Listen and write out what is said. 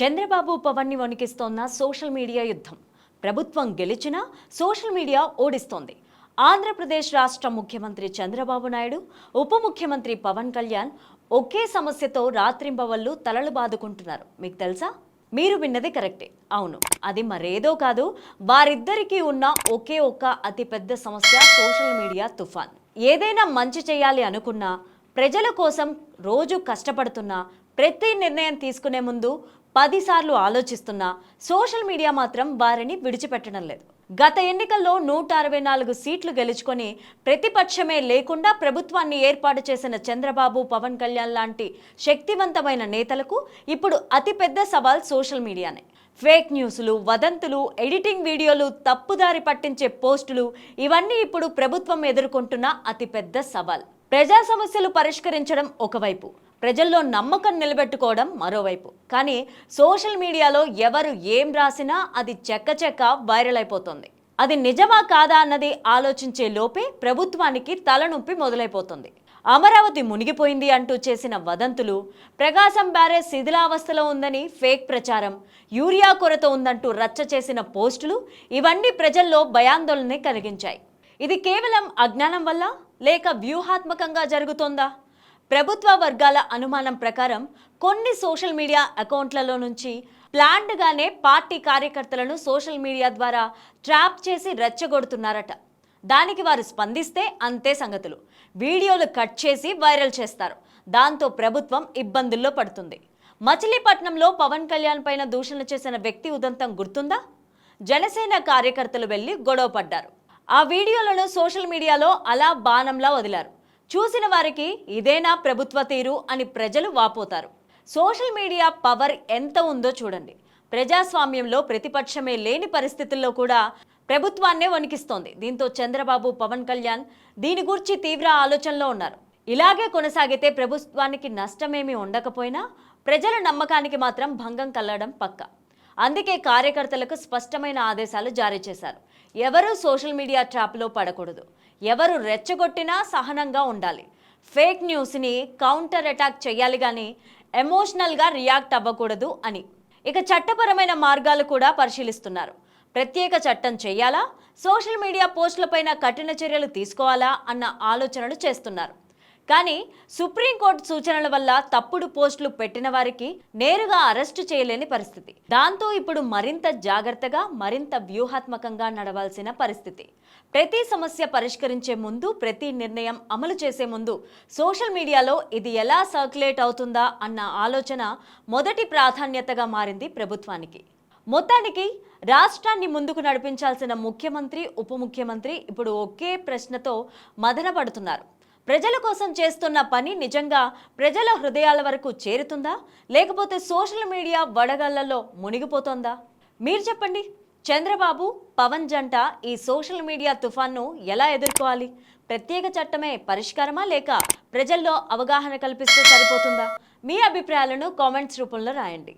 చంద్రబాబు పవన్ని వణికిస్తోన్న social media యుద్ధం. ప్రభుత్వం గెలిచినా సోషల్ మీడియా ఓడిస్తోంది. ఆంధ్రప్రదేశ్ రాష్ట్ర ముఖ్యమంత్రి చంద్రబాబు నాయుడు ఉప ముఖ్యమంత్రి పవన్ కళ్యాణ్ ఒకే సమస్యతో రాత్రింబవళ్ళు తలలు బాదుకుంటున్నారు. మీకు తెలుసా? మీరు విన్నది కరెక్టే. అవును అది మరేదో కాదు వారిద్దరికీ ఉన్న ఒకే ఒక్క అతిపెద్ద సమస్య సోషల్ మీడియా తుఫాన్. ఏదైనా మంచి చేయాలి అనుకున్నా ప్రజల కోసం రోజు కష్టపడుతున్నా ప్రతి నిర్ణయం తీసుకునే ముందు పదిసార్లు ఆలోచిస్తున్నా సోషల్ మీడియా మాత్రం వారిని విడిచిపెట్టడం లేదు. గత ఎన్నికల్లో నూట అరవై నాలుగు సీట్లు గెలుచుకొని ప్రతిపక్షమే లేకుండా ప్రభుత్వాన్ని ఏర్పాటు చేసిన చంద్రబాబు పవన్ కళ్యాణ్ లాంటి శక్తివంతమైన నేతలకు ఇప్పుడు అతిపెద్ద సవాల్ సోషల్ మీడియానే. ఫేక్ న్యూస్లు వదంతులు ఎడిటింగ్ వీడియోలు తప్పుదారి పట్టించే పోస్టులు ఇవన్నీ ఇప్పుడు ప్రభుత్వం ఎదుర్కొంటున్న అతిపెద్ద సవాల్. ప్రజా సమస్యలు పరిష్కరించడం ఒకవైపు. ప్రజల్లో నమ్మకం నిలబెట్టుకోవడం మరోవైపు. కానీ సోషల్ మీడియాలో ఎవరు ఏం రాసినా అది చెక్క చెక్క వైరల్ అయిపోతుంది. అది నిజమా కాదా అన్నది ఆలోచించే లోపే ప్రభుత్వానికి తలనొప్పి మొదలైపోతుంది. అమరావతి మునిగిపోయింది అంటూ చేసిన వదంతులు ప్రకాశం బ్యారేజ్ శిథిలావస్థలో ఉందని ఫేక్ ప్రచారం యూరియా కొరత ఉందంటూ రచ్చ చేసిన పోస్టులు ఇవన్నీ ప్రజల్లో భయాందోళన కలిగించాయి. ఇది కేవలం అజ్ఞానం వల్ల లేక వ్యూహాత్మకంగా జరుగుతోందా? ప్రభుత్వ వర్గాల అనుమానం ప్రకారం కొన్ని సోషల్ మీడియా అకౌంట్లలో నుంచి ప్లాన్డ్గానే పార్టీ కార్యకర్తలను సోషల్ మీడియా ద్వారా ట్రాప్ చేసి రెచ్చగొడుతున్నారట. దానికి వారు స్పందిస్తే అంతే సంగతులు. వీడియోలు కట్ చేసి వైరల్ చేస్తారు. దాంతో ప్రభుత్వం ఇబ్బందుల్లో పడుతుంది. మచిలీపట్నంలో పవన్ కళ్యాణ్ పైన దూషణ చేసిన వ్యక్తి ఉదంతం గుర్తుందా? జనసేన కార్యకర్తలు వెళ్ళి గొడవ పడ్డారు. ఆ వీడియోలను సోషల్ మీడియాలో అలా బాణంలా వదిలారు. చూసిన వారికి ఇదేనా ప్రభుత్వ తీరు అని ప్రజలు వాపోతారు. సోషల్ మీడియా పవర్ ఎంత ఉందో చూడండి. ప్రజాస్వామ్యంలో ప్రతిపక్షమే లేని పరిస్థితుల్లో కూడా ప్రభుత్వాన్నే వణికిస్తోంది. దీంతో చంద్రబాబు పవన్ కళ్యాణ్ దీని గురించి తీవ్ర ఆలోచనలో ఉన్నారు. ఇలాగే కొనసాగితే ప్రభుత్వానికి నష్టమేమీ ఉండకపోయినా ప్రజల నమ్మకానికి మాత్రం భంగం కలగడం పక్క. అందుకే కార్యకర్తలకు స్పష్టమైన ఆదేశాలు జారీ చేశారు. ఎవరు సోషల్ మీడియా ట్రాప్లో పడకూడదు. ఎవరు రెచ్చగొట్టినా సహనంగా ఉండాలి. ఫేక్ న్యూస్ని కౌంటర్ అటాక్ చేయాలి కానీ ఎమోషనల్గా రియాక్ట్ అవ్వకూడదు అని. ఇక చట్టపరమైన మార్గాలు కూడా పరిశీలిస్తున్నారు. ప్రత్యేక చట్టం చేయాలా? సోషల్ మీడియా పోస్టులపైన కఠిన చర్యలు తీసుకోవాలా? అన్న ఆలోచనలు చేస్తున్నారు. కానీ సుప్రీంకోర్టు సూచనల వల్ల తప్పుడు పోస్టులు పెట్టిన వారికి నేరుగా అరెస్టు చేయలేని పరిస్థితి. దాంతో ఇప్పుడు మరింత జాగ్రత్తగా మరింత వ్యూహాత్మకంగా నడవాల్సిన పరిస్థితి. ప్రతి సమస్య పరిష్కరించే ముందు ప్రతి నిర్ణయం అమలు చేసే ముందు సోషల్ మీడియాలో ఇది ఎలా సర్క్యులేట్ అవుతుందా అన్న ఆలోచన మొదటి ప్రాధాన్యతగా మారింది ప్రభుత్వానికి. మొత్తానికి రాష్ట్రాన్ని ముందుకు నడిపించాల్సిన ముఖ్యమంత్రి ఉప ముఖ్యమంత్రి ఇప్పుడు ఒకే ప్రశ్నతో మదనపడుతున్నారు. ప్రజల కోసం చేస్తున్న పని నిజంగా ప్రజల హృదయాల వరకు చేరుతుందా? లేకపోతే సోషల్ మీడియా వడగళ్ళలో మునిగిపోతుందా? మీరు చెప్పండి. చంద్రబాబు పవన్ జంట ఈ సోషల్ మీడియా తుఫాన్ను ఎలా ఎదుర్కోవాలి? ప్రత్యేక చట్టమే పరిష్కారమా లేక ప్రజల్లో అవగాహన కల్పిస్తే సరిపోతుందా? మీ అభిప్రాయాలను కామెంట్స్ రూపంలో రాయండి.